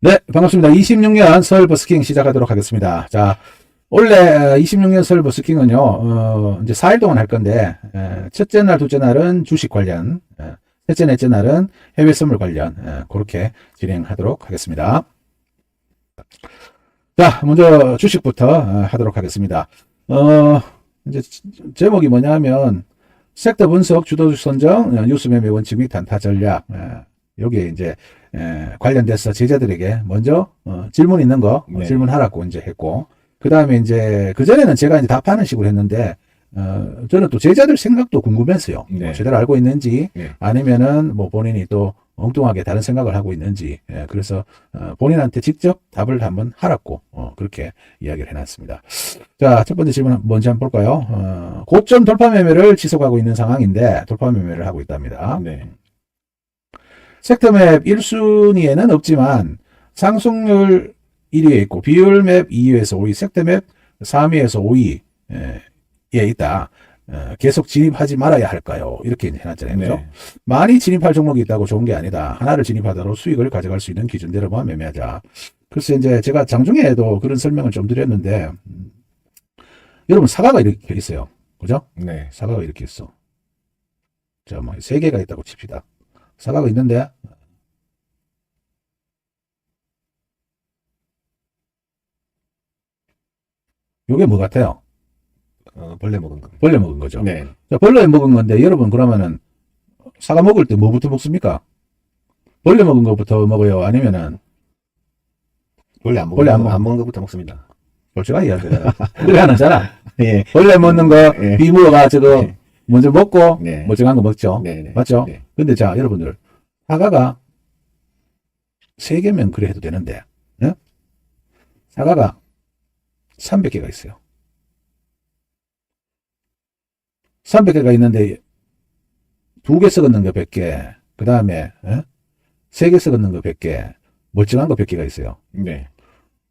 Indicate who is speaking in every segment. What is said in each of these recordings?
Speaker 1: 네, 반갑습니다. 26년 설 버스킹 시작하도록 하겠습니다. 자, 원래 26년 설 버스킹은요, 어, 이제 4일 동안 할 건데, 에, 첫째 날, 둘째 날은 주식 관련, 에, 셋째, 넷째 날은 해외 선물 관련, 에, 그렇게 진행하도록 하겠습니다. 자, 먼저 주식부터 어, 하도록 하겠습니다. 어, 이제 제목이 뭐냐 하면, 섹터 분석, 주도주 선정, 어, 뉴스 매매 원칙 및 단타 전략, 에, 여기에 이제 에, 관련돼서 제자들에게 먼저 어, 질문 있는 거 어,
Speaker 2: 네.
Speaker 1: 질문하라고 이제 했고 그 다음에 이제 그 전에는 제가 이제 답하는 식으로 했는데 어, 저는 또 제자들 생각도 궁금했어요.
Speaker 2: 네.
Speaker 1: 뭐 제대로 알고 있는지
Speaker 2: 네.
Speaker 1: 아니면은 뭐 본인이 또 엉뚱하게 다른 생각을 하고 있는지 예, 그래서 어, 본인한테 직접 답을 한번 하라고 어, 그렇게 이야기를 해놨습니다. 자, 첫 번째 질문 뭔지 한번 볼까요? 어, 고점 돌파 매매를 지속하고 있는 상황인데 돌파 매매를 하고 있답니다.
Speaker 2: 네.
Speaker 1: 섹터맵 1순위에는 없지만 상승률 1위에 있고 비율맵 2위에서 5위, 섹터맵 3위에서 5위에 있다. 어, 계속 진입하지 말아야 할까요? 이렇게 해놨잖아요. 그죠?
Speaker 2: 네.
Speaker 1: 많이 진입할 종목이 있다고 좋은 게 아니다. 하나를 진입하더라도 수익을 가져갈 수 있는 기준대로만 매매하자. 글쎄 이제 제가 장중에도 그런 설명을 좀 드렸는데 음, 여러분 사과가 이렇게 있어요. 그죠?
Speaker 2: 네.
Speaker 1: 사과가 이렇게 있어. 자, 뭐, 세 개가 있다고 칩시다. 사과가 있는데, 요게 뭐 같아요?
Speaker 2: 어, 벌레 먹은 거.
Speaker 1: 벌레 먹은 거죠.
Speaker 2: 네.
Speaker 1: 자, 벌레 먹은 건데, 여러분, 그러면은, 사과 먹을 때 뭐부터 먹습니까? 벌레 먹은 것부터 먹어요? 아니면은,
Speaker 2: 벌레 안 먹은
Speaker 1: 벌레 안
Speaker 2: 거,
Speaker 1: 먹-
Speaker 2: 안 먹은 것부터 먹습니다.
Speaker 1: 솔직하게 이야기해요. 그래 하는잖아.
Speaker 2: 예.
Speaker 1: 벌레 먹는 거,
Speaker 2: 예.
Speaker 1: 비무어가 저거,
Speaker 2: 네.
Speaker 1: 먼저 먹고,
Speaker 2: 네.
Speaker 1: 멀쩡한 거 먹죠.
Speaker 2: 네. 네.
Speaker 1: 맞죠?
Speaker 2: 네.
Speaker 1: 근데 자, 여러분들, 사과가 세 개면 그래 해도 되는데, 예? 사과가 300개가 있어요. 300개가 있는데, 두 개 썩었는 거 100개, 그 다음에, 세 개 썩었는 거 100개, 멀쩡한 거 100개가 있어요.
Speaker 2: 네.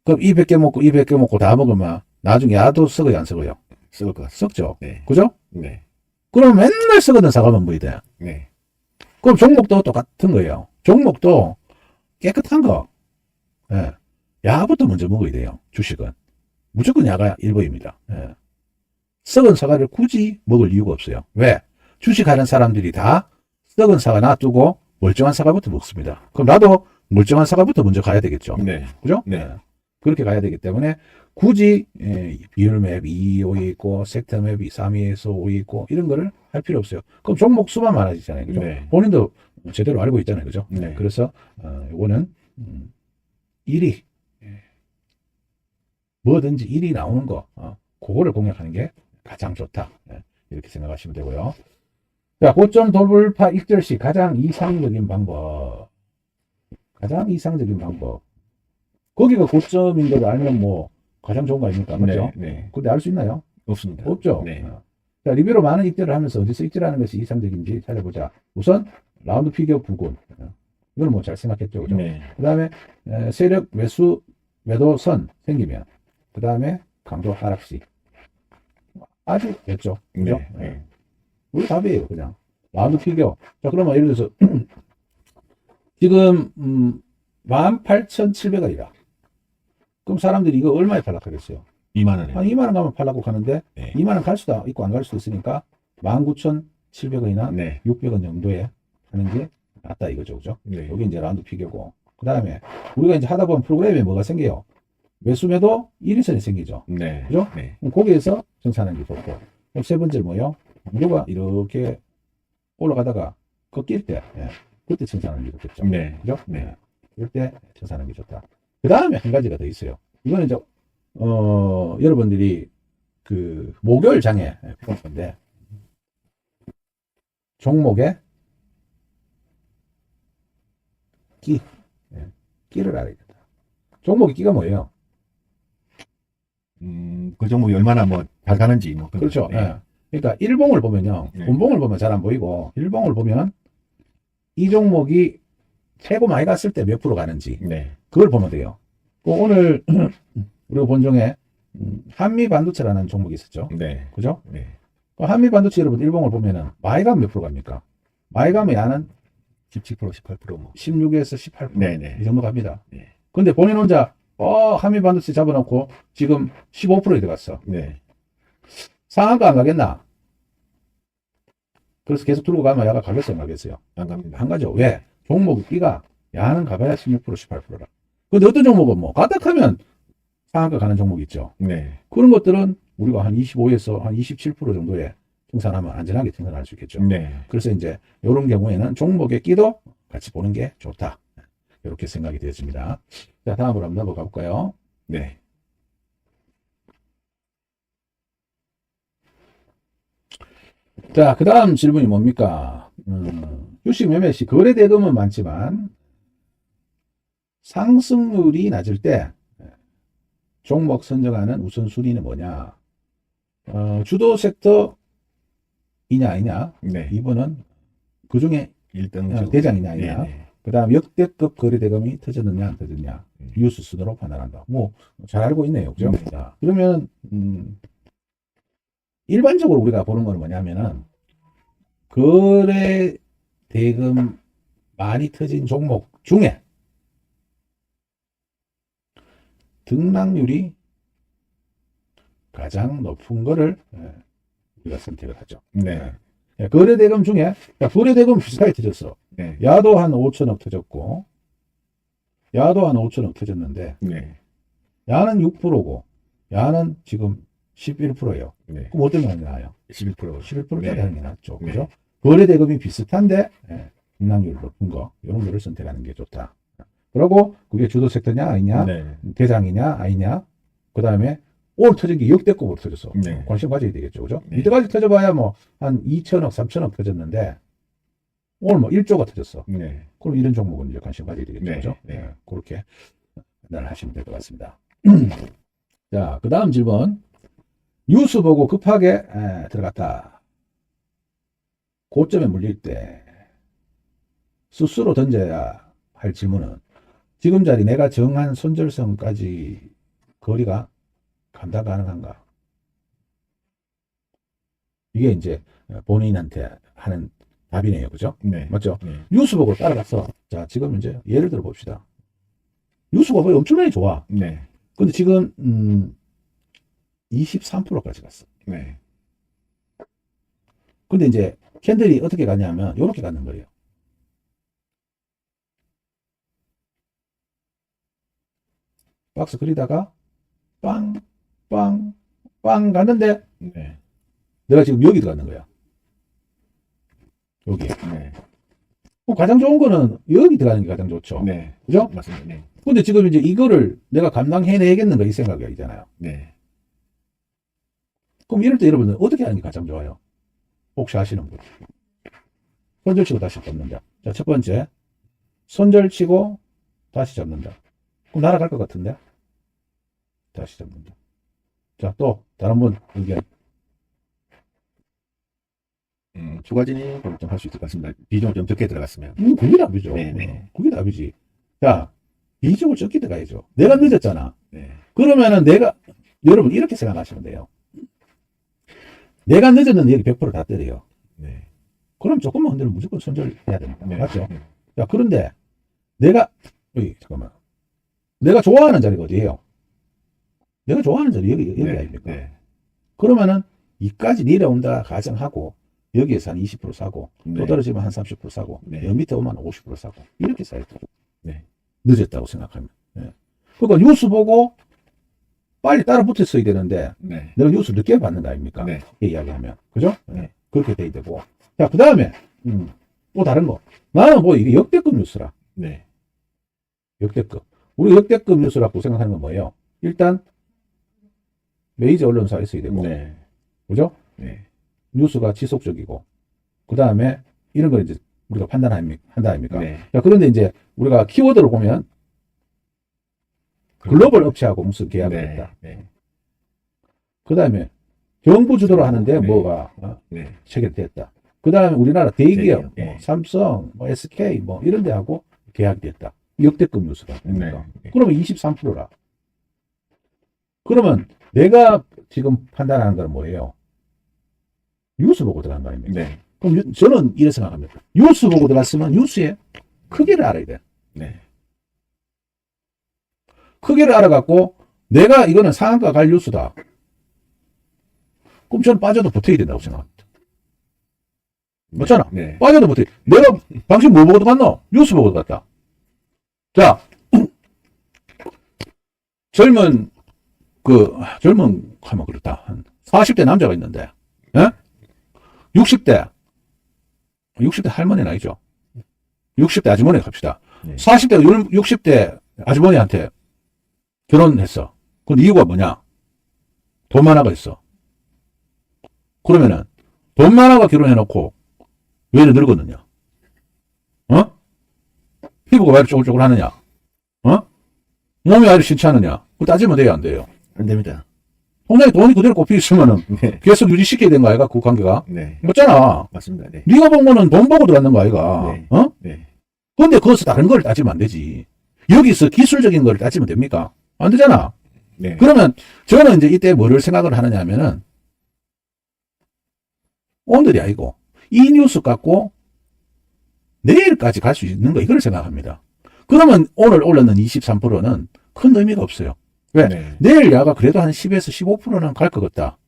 Speaker 1: 그럼 이 100개 먹고, 이 100개 먹고 다 먹으면, 나중에 야도 썩어요, 안 썩어요?
Speaker 2: 썩을 것 같습니다.
Speaker 1: 썩죠?
Speaker 2: 네.
Speaker 1: 그죠?
Speaker 2: 네.
Speaker 1: 그럼 맨날 먹어야 돼.
Speaker 2: 네.
Speaker 1: 그럼 종목도 똑같은 거예요. 종목도 깨끗한 거. 예. 야부터 먼저 먹어야 돼요. 주식은. 무조건 야가 1번입니다. 예. 썩은 사과를 굳이 먹을 이유가 없어요. 왜? 주식하는 사람들이 다 썩은 사과 놔두고 멀쩡한 사과부터 먹습니다. 그럼 나도 멀쩡한 사과부터 먼저 가야 되겠죠.
Speaker 2: 네.
Speaker 1: 그죠?
Speaker 2: 네.
Speaker 1: 예. 그렇게 가야 되기 때문에 굳이 예, 비율맵 2, 5위 있고 섹터맵 3위에서 5위 있고 이런 거를 할 필요 없어요. 그럼 종목 수만 많아지잖아요. 그죠?
Speaker 2: 네.
Speaker 1: 본인도 제대로 알고 있잖아요. 그죠?
Speaker 2: 네.
Speaker 1: 그래서 어, 이거는 음, 1위 예. 뭐든지 1위 나오는 거 어, 그거를 공략하는 게 가장 좋다. 예, 이렇게 생각하시면 되고요. 자, 고점 돌파 익절 시 가장 이상적인 방법. 가장 이상적인 방법. 거기가 고점인 걸 알면 뭐 가장 좋은 거 아닙니까? 맞죠?
Speaker 2: 네. 네.
Speaker 1: 근데 알 수 있나요?
Speaker 2: 없습니다.
Speaker 1: 없죠.
Speaker 2: 네.
Speaker 1: 어. 자, 리뷰로 많은 입대를 하면서 어디서 입대하는 것이 이상적인지 찾아보자. 우선 라운드 피겨 부근. 어. 이걸 뭐 잘 생각했죠. 그죠?
Speaker 2: 네.
Speaker 1: 그 다음에 세력 매수 매도선 생기면 그 다음에 강도 하락시 아주 됐죠. 그죠?
Speaker 2: 네. 네.
Speaker 1: 우리 답이에요, 그냥. 라운드 피겨. 자, 그러면 예를 들어서, 지금, 음, 18,700원이다. 그럼 사람들이 이거 얼마에 팔락하겠어요?
Speaker 2: 2만 원에.
Speaker 1: 한 2만 원 가면 팔라고 하는데,
Speaker 2: 네.
Speaker 1: 2만 원 갈 수도 있고 안 갈 수도 있으니까, 19,700원이나
Speaker 2: 네.
Speaker 1: 600원 정도에 하는 게 낫다 이거죠, 그죠?
Speaker 2: 네.
Speaker 1: 여기 이제 라운드 피겨고. 그 다음에, 우리가 이제 하다 보면 프로그램에 뭐가 생겨요? 매수매도 1인선이 생기죠.
Speaker 2: 네.
Speaker 1: 그죠?
Speaker 2: 네.
Speaker 1: 그럼 거기에서 정산하는 게 좋고. 그럼 세 번째 뭐요? 무료가 이렇게 올라가다가 꺾일 때, 예, 그때 정산하는 게 좋겠죠.
Speaker 2: 네.
Speaker 1: 그죠?
Speaker 2: 네.
Speaker 1: 그럴 때 정산하는 게 좋다. 그 다음에 한 가지가 더 있어요. 이거는 이제, 어, 여러분들이 그, 목요일 장에 볼 건데, 종목의 끼, 예, 끼를 알아야 된다. 종목의 끼가 뭐예요?
Speaker 2: 음, 그 종목이 얼마나 뭐 잘 가는지 뭐 그런
Speaker 1: 그렇죠.
Speaker 2: 거. 네.
Speaker 1: 예. 그러니까 일봉을 보면요.
Speaker 2: 네.
Speaker 1: 분봉을 보면 잘 안 보이고 일봉을 보면 이 종목이 최고 많이 갔을 때 몇 프로 가는지
Speaker 2: 네.
Speaker 1: 그걸 보면 돼요. 그 오늘 우리가 본 중에 음, 한미 반도체라는 종목이 있었죠.
Speaker 2: 네.
Speaker 1: 그죠?
Speaker 2: 네.
Speaker 1: 그 한미 반도체 여러분 일봉을 보면은 가면 몇 프로 갑니까? 가면 야는
Speaker 2: 17% 18% 뭐.
Speaker 1: 16에서 18%.
Speaker 2: 네네.
Speaker 1: 이 정도 갑니다.
Speaker 2: 네.
Speaker 1: 근데 본인 혼자, 어, 한미 반도체 잡아놓고 지금 15%에 들어갔어.
Speaker 2: 네.
Speaker 1: 상한가 안 가겠나? 그래서 계속 들고 가면 야가 가겠어요, 안 가겠어요?
Speaker 2: 안 갑니다.
Speaker 1: 안 가죠. 왜? 종목 끼가 야는 가봐야 16% 18%라. 근데 어떤 종목은 뭐 까딱하면 상한가 가는 종목 있죠.
Speaker 2: 네.
Speaker 1: 그런 것들은 우리가 한 25에서 한 27% 정도에 생산하면 안전하게 생산할 수 있겠죠.
Speaker 2: 네.
Speaker 1: 그래서 이제 이런 경우에는 종목의 끼도 같이 보는 게 좋다. 이렇게 생각이 되었습니다. 자, 다음으로 한번 넘어가 볼까요?
Speaker 2: 네.
Speaker 1: 자, 그 다음 질문이 뭡니까? 음, 주식 매매 시 거래 대금은 많지만 상승률이 낮을 때 종목 선정하는 우선순위는 뭐냐? 어, 주도 섹터이냐 아니냐?
Speaker 2: 네.
Speaker 1: 이번은 그 중에
Speaker 2: 1등
Speaker 1: 어, 대장이냐 아니냐?
Speaker 2: 네.
Speaker 1: 그 다음 역대급 거래 대금이 터졌느냐 안 터졌냐?
Speaker 2: 음.
Speaker 1: 뉴스 순으로 판단한다. 뭐 잘 알고 있네요. 그죠?
Speaker 2: 네.
Speaker 1: 자, 그러면 음, 일반적으로 우리가 보는 거는 뭐냐면은 거래 대금 많이 터진 종목 중에 등락률이 가장 높은 거를 예, 우리가 선택을 하죠.
Speaker 2: 네.
Speaker 1: 예, 거래 대금 중에 야, 거래 대금 비슷하게 터졌어.
Speaker 2: 네.
Speaker 1: 야도 한 5천억 터졌고 야도 한 5천억 터졌는데
Speaker 2: 네.
Speaker 1: 야는 6%고 야는 지금 11%예요.
Speaker 2: 네.
Speaker 1: 그럼 어떤 게 나요?
Speaker 2: 11%.
Speaker 1: 11%짜리
Speaker 2: 네.
Speaker 1: 하는 게 낫죠.
Speaker 2: 네.
Speaker 1: 그죠? 거래 대금이 비슷한데 예, 등락률 높은 거 이런 거를 선택하는 게 좋다. 그리고 그게 주도 섹터냐 아니냐
Speaker 2: 네.
Speaker 1: 대장이냐 아니냐 그 다음에 올 터진 게 역대급으로 터졌어.
Speaker 2: 네.
Speaker 1: 관심 가져야 되겠죠. 그죠?
Speaker 2: 네.
Speaker 1: 이때까지 터져봐야 뭐 한 2천억 3천억 터졌는데 오늘 뭐 1조가 터졌어.
Speaker 2: 네.
Speaker 1: 그럼 이런 종목은 이제 관심 가져야 되겠죠.
Speaker 2: 네,
Speaker 1: 그죠?
Speaker 2: 네.
Speaker 1: 예, 그렇게 판단을 하시면 될 것 같습니다. 자, 그 다음 질문. 뉴스 보고 급하게 에, 들어갔다. 고점에 물릴 때 스스로 던져야 할 질문은 지금 자리 내가 정한 손절성까지 거리가 감당 가능한가? 이게 이제 본인한테 하는 답이네요. 그죠?
Speaker 2: 네.
Speaker 1: 맞죠?
Speaker 2: 네.
Speaker 1: 뉴스 보고 따라갔어. 자, 지금 이제 예를 들어 봅시다. 뉴스 보고 엄청나게 좋아.
Speaker 2: 네.
Speaker 1: 근데 지금, 음, 23%까지 갔어.
Speaker 2: 네.
Speaker 1: 근데 이제 캔들이 어떻게 가냐면, 요렇게 가는 거예요. 박스 그리다가, 빵, 빵, 빵 갔는데,
Speaker 2: 네.
Speaker 1: 내가 지금 여기 들어가는 거야. 여기.
Speaker 2: 네.
Speaker 1: 뭐 가장 좋은 거는 여기 들어가는 게 가장 좋죠.
Speaker 2: 네.
Speaker 1: 그죠?
Speaker 2: 맞습니다. 네.
Speaker 1: 근데 지금 이제 이거를 내가 감당해내겠는가 이 생각이잖아요.
Speaker 2: 네.
Speaker 1: 그럼 이럴 때 여러분들 어떻게 하는 게 가장 좋아요? 혹시 아시는 분? 손절 치고 다시 잡는다. 자, 첫 번째. 손절 치고 다시 잡는다. 그럼 날아갈 것 같은데? 다시 잡는다. 자, 또, 다른 분 의견.
Speaker 2: 음, 추가진이 좀할 수 있을 것 같습니다. 비중을 좀 적게 들어갔으면.
Speaker 1: 음, 그게 답이죠.
Speaker 2: 네네.
Speaker 1: 어, 그게 답이지. 자, 비중을 적게 들어가야죠. 내가 늦었잖아.
Speaker 2: 네.
Speaker 1: 그러면은 내가, 여러분 이렇게 생각하시면 돼요. 내가 늦었는데 여기 100%다 때려요.
Speaker 2: 네.
Speaker 1: 그럼 조금만 흔들면 무조건 손절해야 됩니다.
Speaker 2: 네.
Speaker 1: 맞죠?
Speaker 2: 네.
Speaker 1: 자, 그런데 내가, 여기, 잠깐만. 내가 좋아하는 자리가 어디예요? 내가 좋아하는 자리 여기, 여기
Speaker 2: 네.
Speaker 1: 아닙니까?
Speaker 2: 네.
Speaker 1: 그러면은 이까지 내려온다 가정하고 여기에서 한 20% 사고 또
Speaker 2: 네.
Speaker 1: 떨어지면 한 30% 사고
Speaker 2: 네.
Speaker 1: 여 밑에 오면 50% 사고 이렇게 사야 돼요.
Speaker 2: 네.
Speaker 1: 늦었다고 생각하면. 예. 그러니까 뉴스 보고 빨리 따라 붙었어야 되는데
Speaker 2: 네.
Speaker 1: 내가 뉴스 늦게 받는 거 아닙니까?
Speaker 2: 네.
Speaker 1: 이야기하면. 그죠?
Speaker 2: 네.
Speaker 1: 예. 그렇게 돼야 되고. 자, 그 다음에, 음, 또 다른 거. 나는 뭐 이게 역대급 뉴스라.
Speaker 2: 네.
Speaker 1: 역대급. 우리 역대급 뉴스라고 생각하는 건 뭐예요? 일단, 메이저 언론사에 있어야 되고.
Speaker 2: 네.
Speaker 1: 그죠?
Speaker 2: 네.
Speaker 1: 뉴스가 지속적이고. 그 다음에, 이런 걸 이제 우리가 판단합니까? 한다 아닙니까?
Speaker 2: 네.
Speaker 1: 자, 그런데 이제 우리가 키워드를 보면 글로벌 업체하고 무슨 계약을
Speaker 2: 네.
Speaker 1: 했다.
Speaker 2: 네.
Speaker 1: 그 다음에 정부 주도로 하는데
Speaker 2: 네.
Speaker 1: 뭐가 어,
Speaker 2: 네.
Speaker 1: 체결됐다. 그 다음에 우리나라 대기업,
Speaker 2: 예.
Speaker 1: 뭐 삼성, 뭐 SK, 뭐 이런 데하고 계약이 됐다. 역대급 뉴스가. 그러니까.
Speaker 2: 네.
Speaker 1: 그러면 23%라. 그러면 내가 지금 판단하는 건 뭐예요? 뉴스 보고 들어간 거 아닙니까?
Speaker 2: 네.
Speaker 1: 그럼 유- 저는 이래 생각합니다. 뉴스 보고 들어갔으면 뉴스의 크기를 알아야 돼.
Speaker 2: 네.
Speaker 1: 크기를 알아갖고 내가 이거는 상한가 갈 뉴스다. 그럼 저는 빠져도 버텨야 된다고 생각합니다. 맞잖아.
Speaker 2: 네.
Speaker 1: 빠져도 버텨. 내가 당신 뭐 보고 들어갔노? 뉴스 보고 들어갔다. 자, 젊은 그 젊은 하면 그렇다. 한 40대 남자가 있는데, 예? 60대 60대 할머니는 아니죠. 60대 아주머니 갑시다.
Speaker 2: 네.
Speaker 1: 40대 60대 아주머니한테 결혼했어. 근데 이유가 뭐냐? 돈 많아가 있어. 그러면은 돈 많아가 결혼해놓고 왜 이래 늙었느냐? 어? 피부가 왜 이렇게 쪼글쪼글 하느냐? 어? 몸이 왜 이렇게 싫지 않느냐? 그거 따지면 돼요, 안 돼요?
Speaker 2: 안 됩니다.
Speaker 1: 통장에 돈이 그대로 꼽혀 있으면은
Speaker 2: 네.
Speaker 1: 계속 유지시켜야 되는 거 아이가? 그 관계가?
Speaker 2: 네.
Speaker 1: 맞잖아.
Speaker 2: 맞습니다. 네.
Speaker 1: 네가 본 거는 돈 보고 들어갔는 거 아이가?
Speaker 2: 네.
Speaker 1: 어?
Speaker 2: 네.
Speaker 1: 근데 거기서 다른 걸 따지면 안 되지. 여기서 기술적인 걸 따지면 됩니까? 안 되잖아.
Speaker 2: 네.
Speaker 1: 그러면 저는 이제 이때 뭐를 생각을 하느냐 하면은 오늘이 아니고 이 뉴스 갖고 내일까지 갈 수 있는 거 이걸 생각합니다. 그러면 오늘 올랐는 23%는 큰 의미가 없어요. 왜?
Speaker 2: 네.
Speaker 1: 내일 야가 그래도 한 10에서 15%는 갈 것 같다.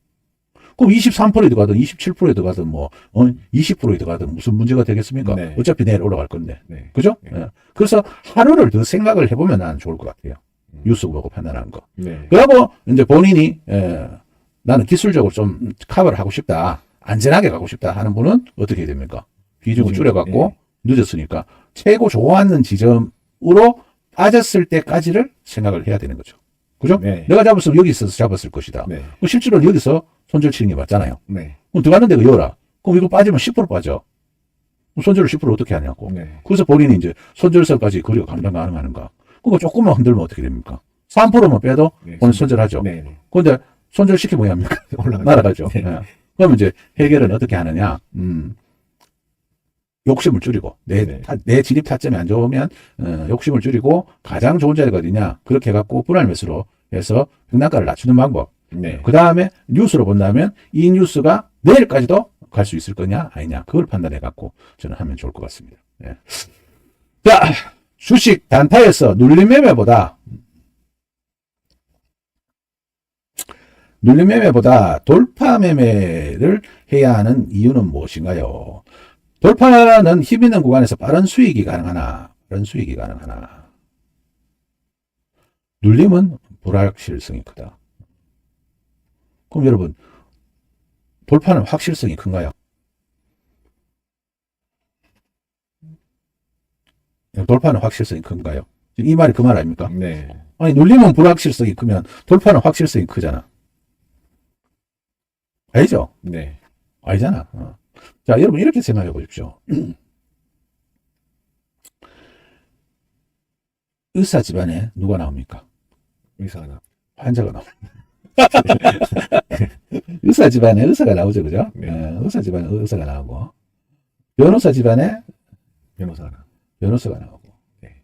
Speaker 1: 그럼 23%에 들어가든 27%에 들어가든 뭐 어, 20%에 들어가든 무슨 문제가 되겠습니까?
Speaker 2: 네.
Speaker 1: 어차피 내일 올라갈 건데.
Speaker 2: 네.
Speaker 1: 그죠?
Speaker 2: 네.
Speaker 1: 예. 그래서 하루를 더 생각을 해보면 난 좋을 것 같아요.
Speaker 2: 음.
Speaker 1: 뉴스 보고 판단하는 거.
Speaker 2: 네.
Speaker 1: 그리고 이제 본인이 예, 나는 기술적으로 좀 커버를 하고 싶다. 안전하게 가고 싶다 하는 분은 어떻게 해야 됩니까? 비중을
Speaker 2: 비중,
Speaker 1: 줄여갖고 늦었으니까 최고 좋아하는 지점으로 빠졌을 때까지를 생각을 해야 되는 거죠. 그죠?
Speaker 2: 네.
Speaker 1: 내가 잡았으면 여기 있어서 잡았을 것이다.
Speaker 2: 네.
Speaker 1: 그럼 실제로 여기서 손절 치는 게 맞잖아요.
Speaker 2: 네.
Speaker 1: 그럼 들어갔는데 그 열어. 그럼 이거 빠지면 10% 빠져. 손절을 10% 어떻게 하냐고.
Speaker 2: 네.
Speaker 1: 그래서 본인이 이제 손절서까지 거리가 감당 가능한가. 그거 조금만 흔들면 어떻게 됩니까? 3%만 빼도
Speaker 2: 네.
Speaker 1: 본인 손절하죠.
Speaker 2: 네. 네.
Speaker 1: 근데 손절시키면 뭐야 합니까?
Speaker 2: 올라가.
Speaker 1: 날아가죠.
Speaker 2: 네.
Speaker 1: 예. 그럼 이제 해결은 어떻게 하느냐? 음, 욕심을 줄이고 내,
Speaker 2: 네.
Speaker 1: 타- 내 진입 타점이 안 좋으면 어, 욕심을 줄이고 가장 좋은 자리가 어디냐? 그렇게 해갖고 분할 매수로 해서 평단가를 낮추는 방법.
Speaker 2: 네.
Speaker 1: 그 다음에 뉴스로 본다면 이 뉴스가 내일까지도 갈 수 있을 거냐 아니냐 그걸 판단해갖고 저는 하면 좋을 것 같습니다. 예. 자 주식 단타에서 눌림 매매보다 눌림 매매보다 돌파 매매를 해야 하는 이유는 무엇인가요? 돌파는 힘 있는 구간에서 빠른 수익이 가능하나 빠른 수익이 가능하나 눌림은 불확실성이 크다. 그럼 여러분 돌파는 확실성이 큰가요? 돌파는 확실성이 큰가요? 이 말이 그 말 아닙니까?
Speaker 2: 네.
Speaker 1: 아니 눌림은 불확실성이 크면 돌파는 확실성이 크잖아. 아니죠?
Speaker 2: 네.
Speaker 1: 아니잖아. 어. 자 여러분 이렇게 생각해 보십시오. 의사 집안에 누가 나옵니까?
Speaker 2: 의사가 나.
Speaker 1: 환자가 나옵니다. 의사 집안에 의사가 나오죠, 그죠?
Speaker 2: 네.
Speaker 1: 예, 의사 집안에 의사가 나오고, 변호사 집안에
Speaker 2: 변호사가 나.
Speaker 1: 변호사가 나오고.
Speaker 2: 네.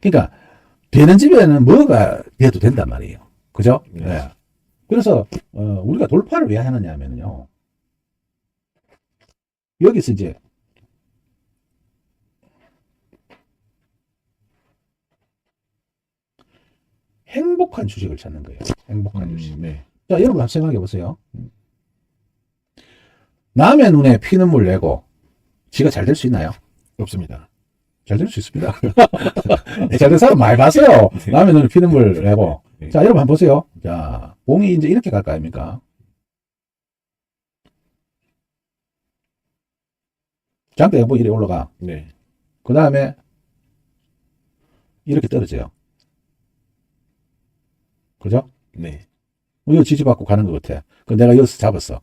Speaker 1: 그러니까, 되는 집에는 뭐가 돼도 된단 말이에요. 그죠?
Speaker 2: 네.
Speaker 1: 예. 그래서, 어, 우리가 돌파를 왜 하느냐 하면요. 여기서 이제, 행복한 주식을 찾는 거예요. 행복한 주식.
Speaker 2: 음, 네.
Speaker 1: 자, 여러분 한번 생각해 보세요. 남의 눈에 피눈물 내고 지가 잘 될 수 있나요?
Speaker 2: 없습니다.
Speaker 1: 잘 될 수 있습니다. 잘 된 사람 많이 봤어요. 남의 눈에 피눈물 내고.
Speaker 2: 네.
Speaker 1: 자, 여러분 한번 보세요. 자, 봉이 이제 이렇게 갈 거 아닙니까? 장대 여보 이렇게 올라가.
Speaker 2: 네.
Speaker 1: 그 다음에 이렇게 떨어져요. 그죠?
Speaker 2: 네.
Speaker 1: 이거 지지받고 가는 것 같아. 그 내가 여기서 잡았어.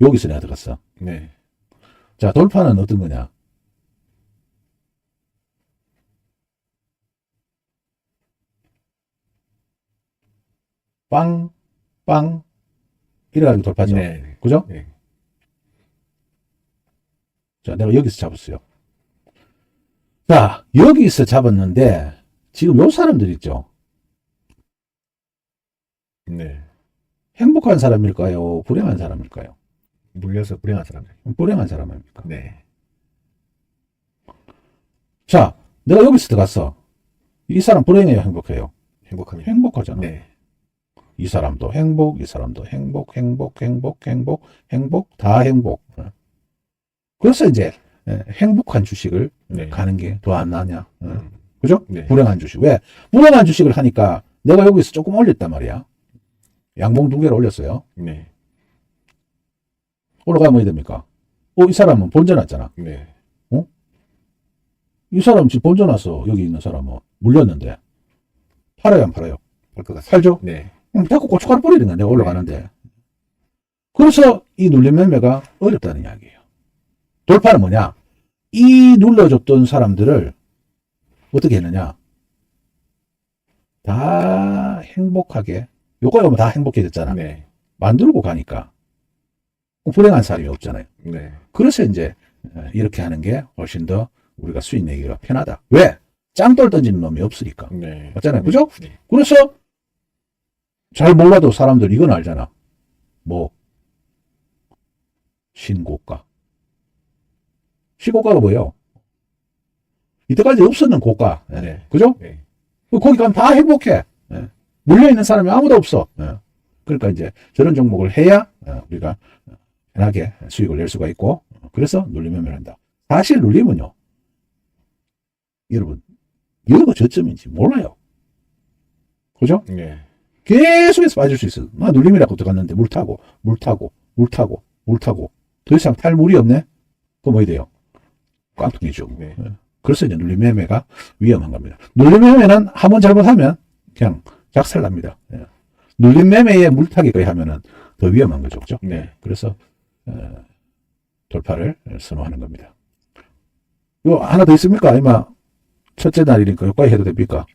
Speaker 1: 여기서 내가 들어갔어.
Speaker 2: 네.
Speaker 1: 자, 돌파는 어떤 거냐? 빵, 빵, 이래가지고 돌파죠.
Speaker 2: 네.
Speaker 1: 그죠?
Speaker 2: 네.
Speaker 1: 자, 내가 여기서 잡았어요. 자, 여기서 잡았는데, 지금 요 사람들 있죠?
Speaker 2: 네.
Speaker 1: 행복한 사람일까요? 불행한 사람일까요?
Speaker 2: 물려서 불행한 사람들.
Speaker 1: 불행한 사람 아닙니까?
Speaker 2: 네.
Speaker 1: 자, 내가 여기서 들어갔어. 이 사람 불행해요, 행복해요?
Speaker 2: 행복합니다.
Speaker 1: 행복하잖아.
Speaker 2: 네.
Speaker 1: 이 사람도 행복, 이 사람도 행복, 행복, 행복, 행복, 행복, 다 행복. 어. 그래서 이제 예, 행복한 주식을
Speaker 2: 네.
Speaker 1: 가는 게 더 안 나냐. 어.
Speaker 2: 음.
Speaker 1: 그죠?
Speaker 2: 네.
Speaker 1: 불행한 주식. 왜? 불행한 주식을 하니까 내가 여기서 조금 올렸단 말이야. 양봉 두 개를 올렸어요.
Speaker 2: 네.
Speaker 1: 올라가면 어디 됩니까? 어, 이 사람은 본전 왔잖아.
Speaker 2: 네.
Speaker 1: 이 사람 지금 본전 와서 여기 있는 사람은 물렸는데 팔아요, 안 팔아요?
Speaker 2: 볼것 같습니다.
Speaker 1: 팔죠?
Speaker 2: 네.
Speaker 1: 그럼 자꾸 고춧가루 뿌리는 거야, 내가 올라가는데. 그래서 이 눌림 매매가 어렵다는 이야기예요. 돌파는 뭐냐? 이 눌러줬던 사람들을 어떻게 했느냐? 다 행복하게, 요거에 오면 다 행복해졌잖아.
Speaker 2: 네.
Speaker 1: 만들고 가니까. 불행한 사람이 없잖아요.
Speaker 2: 네.
Speaker 1: 그래서 이제 어, 이렇게 하는 게 훨씬 더 우리가 수익 내기가 편하다. 왜? 짱돌 던지는 놈이 없으니까.
Speaker 2: 네.
Speaker 1: 맞잖아요. 그죠?
Speaker 2: 네.
Speaker 1: 그래서 잘 몰라도 사람들 이건 알잖아. 뭐 신고가. 신고가가 뭐예요? 이때까지 없었는 고가. 예.
Speaker 2: 네.
Speaker 1: 그죠?
Speaker 2: 네.
Speaker 1: 거기 가면 다 행복해. 예. 물려있는 사람이 아무도 없어. 예. 그러니까 이제 저런 종목을 해야 어, 우리가 편하게 수익을 낼 수가 있고 어, 그래서 눌림매매를 한다. 사실 눌림은요. 여러분 여기가 저점인지 몰라요. 그죠?
Speaker 2: 네.
Speaker 1: 계속해서 빠질 수 있어. 나 눌림이라고 들어갔는데 물 타고 물 타고 물 타고 물 타고 더 이상 탈 물이 없네. 그럼 어디 돼요? 깡통이죠.
Speaker 2: 네.
Speaker 1: 예. 그래서 이제 눌림 매매가 위험한 겁니다. 눌림 매매는 한 번 잘못하면 그냥 작살납니다. 예. 눌림 매매에 물타기까지 하면은 더 위험한 거죠. 그죠?
Speaker 2: 네.
Speaker 1: 그래서 어, 돌파를 선호하는 겁니다. 이거 하나 더 있습니까? 아니면 첫째 날이니까 여기까지 해도 됩니까?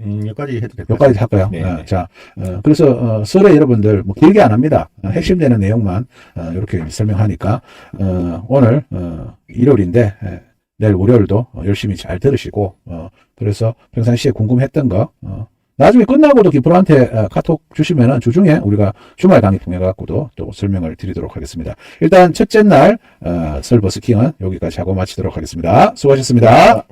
Speaker 2: 음, 여기까지 해도 될것
Speaker 1: 여기까지 할까요?
Speaker 2: 네,
Speaker 1: 어,
Speaker 2: 네.
Speaker 1: 자, 어, 그래서 어, 설에 여러분들 뭐 길게 안 합니다. 어, 핵심되는 내용만 어, 이렇게 설명하니까 어, 오늘 어, 일요일인데 에, 내일 월요일도 어, 열심히 잘 들으시고 어, 그래서 평상시에 궁금했던 거 어, 나중에 끝나고도 기프로한테 어, 카톡 주시면은 주중에 우리가 주말 강의 통해 갖고도 또 설명을 드리도록 하겠습니다. 일단 첫째 날 어, 설버스킹은 여기까지 하고 마치도록 하겠습니다. 수고하셨습니다.